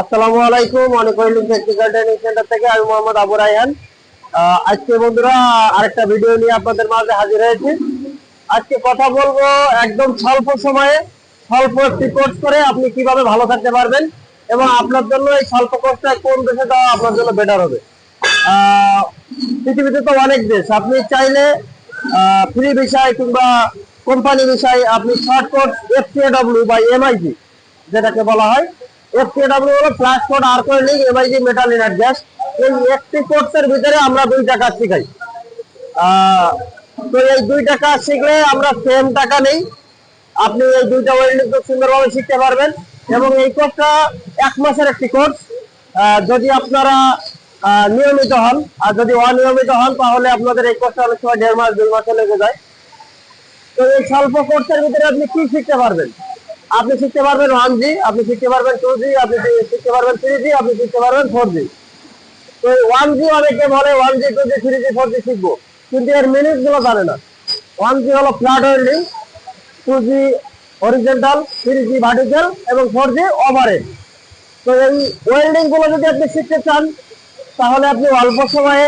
আসসালামু আলাইকুম, অনেক ট্রেনিং সেন্টার থেকে আমি মোহাম্মদ আবু রায়হান। আজকে বন্ধুরা আরেকটা ভিডিও নিয়ে আপনাদের মাঝে হাজির হয়েছি। আজকে কথা বলব একদম স্বল্প সময়ে, স্বল্প একটি কোর্স করে আপনি কীভাবে ভালো থাকতে পারবেন এবং আপনার জন্য এই স্বল্প কোর্সটা কোন দেশে দেওয়া আপনার জন্য বেটার হবে। পৃথিবীতে তো অনেক দেশ, আপনি চাইলে ফ্রি বিষয় কিংবা কোম্পানি বিষয় আপনি শর্ট কোর্স এফসিএডব্লিউ বা এমআইজি যেটাকে বলা হয়। এফসিএডব্লিউ হলো ফ্ল্যাশ কোড আর্কোর লিঙ্ক এমআইজি মেটাল ইনার গ্যাস এই একটি কোর্সের ভিতরে আমরা শিখাই। তো এই শিখলে আমরা সেম টাকা নেই। আপনি এই দুইটা সুন্দরভাবে শিখতে পারবেন। এবং এই কোর্সটা এক মাসের একটি কোর্স যদি আপনারা নিয়মিত হন, আর যদি অনিয়মিত হন, তাহলে আপনাদের এই কোর্সটা অনেক সময় দেড় মাস, দুই মাসে লেগে যায়। তো এই স্বল্প কোর্সের ভিতরে আপনি কি শিখতে পারবেন? আপনি শিখতে পারবেন ওয়ান জি আপনি শিখতে পারবেন টু জি আপনি শিখতে পারবেন থ্রি জি আপনি শিখতে পারবেন ফোর জি তো ওয়ান জি অনেকে বলে one G two G three G four G শিখব। কিন্তু এর মিনিটগুলো জানে না। ওয়ান জি হলো flat welding two G horizontal three G vertical এবং ফোর জি ওভারেড তো এই ওয়েল্ডিংগুলো যদি আপনি শিখতে চান, তাহলে আপনি অল্প সময়ে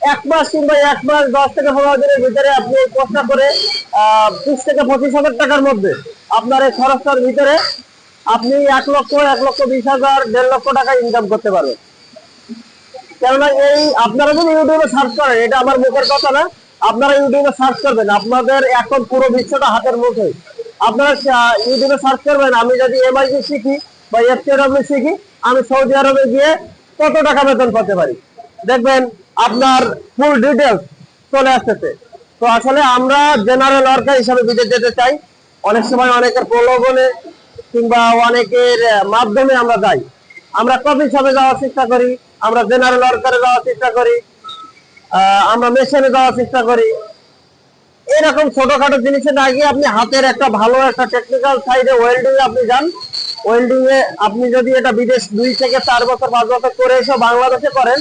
এক মাস কিংবা এক মাস দশ থেকে পনেরো দিনের ভিতরে আপনি কোর্সটা করে বিশ থেকে পঁচিশ হাজার টাকার মধ্যে আপনার এই খরচটার ভিতরে আপনি এক লক্ষ এক লক্ষ, বিশ হাজার, দেড় লক্ষ টাকা ইনকাম করতে পারবেন। কেননা এই আপনারা যদি ইউটিউবে সার্চ করেন, এটা আমার মুখের কথা না, আপনারা ইউটিউবে সার্চ করবেন, আপনাদের এখন পুরো বিশ্বটা হাতের মুঠোয়। আপনারা ইউটিউবে সার্চ করবেন, আমি যদি এমআইজি শিখি বা এফসিডব্লিউ শিখি, আমি সৌদি আরবে গিয়ে কত টাকা বেতন পেতে পারি? দেখবেন আপনার ফুল ডিটেলস চলে আসতেছে। তো আসলে আমরা জেনারেল ওয়ার্কার হিসাবে বিদেশ যেতে চাই অনেক সময় অনেকের প্রলোভনে কিংবা অনেকের মাধ্যমে আমরা যাই। আমরা কফি শপে যাওয়ার চেষ্টা করি, আমরা জেনারেল ওয়ার্কারে যাওয়ার চেষ্টা করি আমরা মেশিনে যাওয়ার চেষ্টা করি। এরকম ছোটখাটো জিনিসে না গিয়ে আপনি হাতের একটা ভালো একটা টেকনিক্যাল সাইডে ওয়েল্ডিং আপনি যান। ওয়েল্ডিং এ আপনি যদি এটা বিদেশ দুই থেকে চার বছর, পাঁচ বছর করে এসে বাংলাদেশে করেন,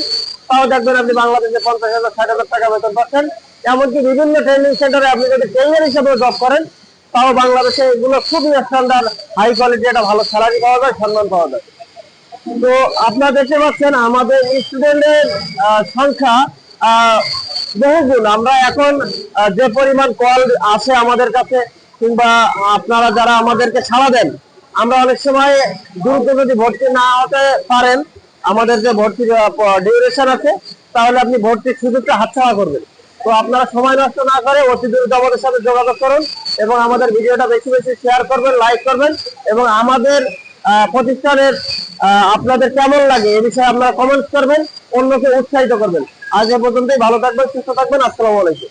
তাও দেখবেন আপনি বাংলাদেশে পঞ্চাশ হাজার, ষাট হাজার টাকা বেতন পাচ্ছেন। এমনকি বিভিন্ন ট্রেনিং সেন্টারে আপনি যদি ট্রেনার হিসেবে জব করেন তাও বাংলাদেশে এগুলো খুবই স্ট্যান্ডার্ড হাই কোয়ালিটি একটা ভালো স্যালারি পাওয়া যায়, সম্মান পাওয়া যায়। তো আপনারা দেখতে পাচ্ছেন, আমাদের স্টুডেন্টের সংখ্যা বহুগুণ। আমরা এখন যে পরিমাণ কল আসে আমাদের কাছে, কিংবা আপনারা যারা আমাদেরকে সাড়া দেন, আমরা অনেক সময় দ্রুত যদি ভর্তি না হতে পারেন, আমাদের যে ভর্তির ডিউরেশন আছে, তাহলে আপনি ভর্তির সুযোগটা হাতছাড়া করবেন। তো আপনারা সময় নষ্ট না করে অতি দ্রুত আমাদের সাথে যোগাযোগ করুন। এবং আমাদের ভিডিওটা বেশি বেশি শেয়ার করবেন লাইক করবেন এবং আমাদের প্রতিষ্ঠানের আপনাদের কেমন লাগে এ বিষয়ে আপনারা কমেন্টস করবেন, অন্যকে উৎসাহিত করবেন। আজ এ পর্যন্তই, ভালো থাকবেন, সুস্থ থাকবেন, আসসালামু আলাইকুম।